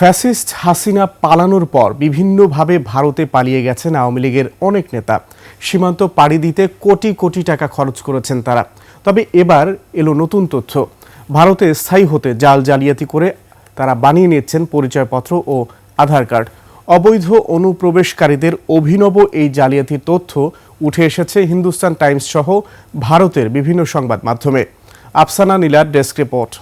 Fascist Hasina পালানোর পর বিভিন্নভাবে ভারতে পালিয়ে গেছেন আওয়ামী লীগের অনেক নেতা। সীমান্ত পাড়ি দিতে কোটি কোটি টাকা খরচ করেছেন তারা। তবে এবার এলো নতুন তথ্য। ভারতে স্থায়ী হতে জাল জালিয়াতি করে তারা বানিয়ে নিচ্ছেন পরিচয়পত্র ও আধার কার্ড। অবৈধ অনুপ্রবেশকারীদের অভিনব এই জালিয়াতি তথ্য উঠে এসেছে হিন্দুস্তান টাইমস সহ ভারতের বিভিন্ন সংবাদ মাধ্যমে। আফসানা নীলার ডেস্ক রিপোর্ট।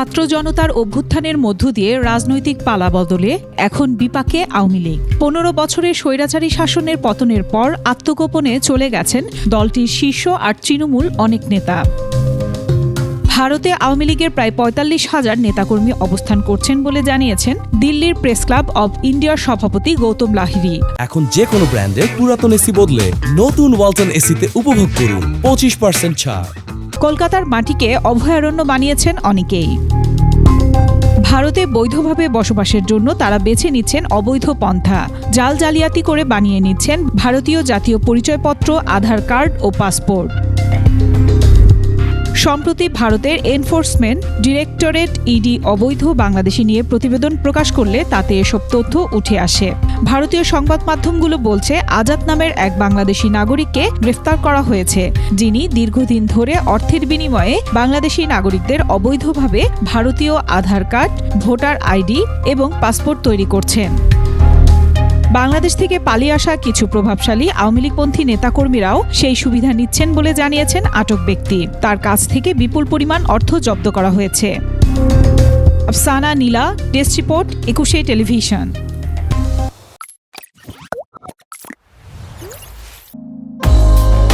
ছাত্র জনতার অভ্যুত্থানের মধ্য দিয়ে রাজনৈতিক পালা বদলে এখন বিপাকে আওয়ামী লীগ। পনেরো বছরের স্বৈরাচারী শাসনের পতনের পর আত্মগোপনে চলে গেছেন দলটির শীর্ষ আর তৃণমূল অনেক নেতা। ভারতে আওয়ামী লীগের প্রায় পঁয়তাল্লিশ হাজার নেতাকর্মী অবস্থান করছেন বলে জানিয়েছেন দিল্লির প্রেস ক্লাব অব ইন্ডিয়ার সভাপতি গৌতম লাহিড়ী। এখন যে কোনো ব্র্যান্ডের পুরাতন এসি বদলে নতুন ওয়ালটন এসিতে উপভোগ করুন পঁচিশ পার্সেন্ট ছাড়। কলকাতার মাটিকে অভয়ারণ্য বানিয়েছেন অনেকেই। ভারতে বৈধভাবে বসবাসের জন্য তারা বেছে নিচ্ছেন অবৈধ পন্থা। জাল জালিয়াতি করে বানিয়ে নিচ্ছেন ভারতীয় জাতীয় পরিচয়পত্র, আধার কার্ড ও পাসপোর্ট। সম্প্রতি ভারতের এনফোর্সমেন্ট ডিরেক্টরেট ইডি অবৈধ বাংলাদেশি নিয়ে প্রতিবেদন প্রকাশ করলে তাতে এসব তথ্য উঠে আসে। ভারতীয় সংবাদ মাধ্যমগুলো বলছে, আজাদ নামের এক বাংলাদেশি নাগরিককে গ্রেফতার করা হয়েছে, যিনি দীর্ঘদিন ধরে অর্থের বিনিময়ে বাংলাদেশি নাগরিকদের অবৈধভাবে ভারতীয় আধার কার্ড, ভোটার আইডি এবং পাসপোর্ট তৈরি করছেন। বাংলাদেশ থেকে পালিয়ে আসা কিছু প্রভাবশালী আওয়ামী লীগপন্থী নেতাকর্মীরাও সেই সুবিধা নিচ্ছেন বলে জানিয়েছেন আটক ব্যক্তি। তার কাছ থেকে বিপুল পরিমাণ অর্থ জব্দ করা হয়েছে। Afsana Nila, desk report, Ekushey television.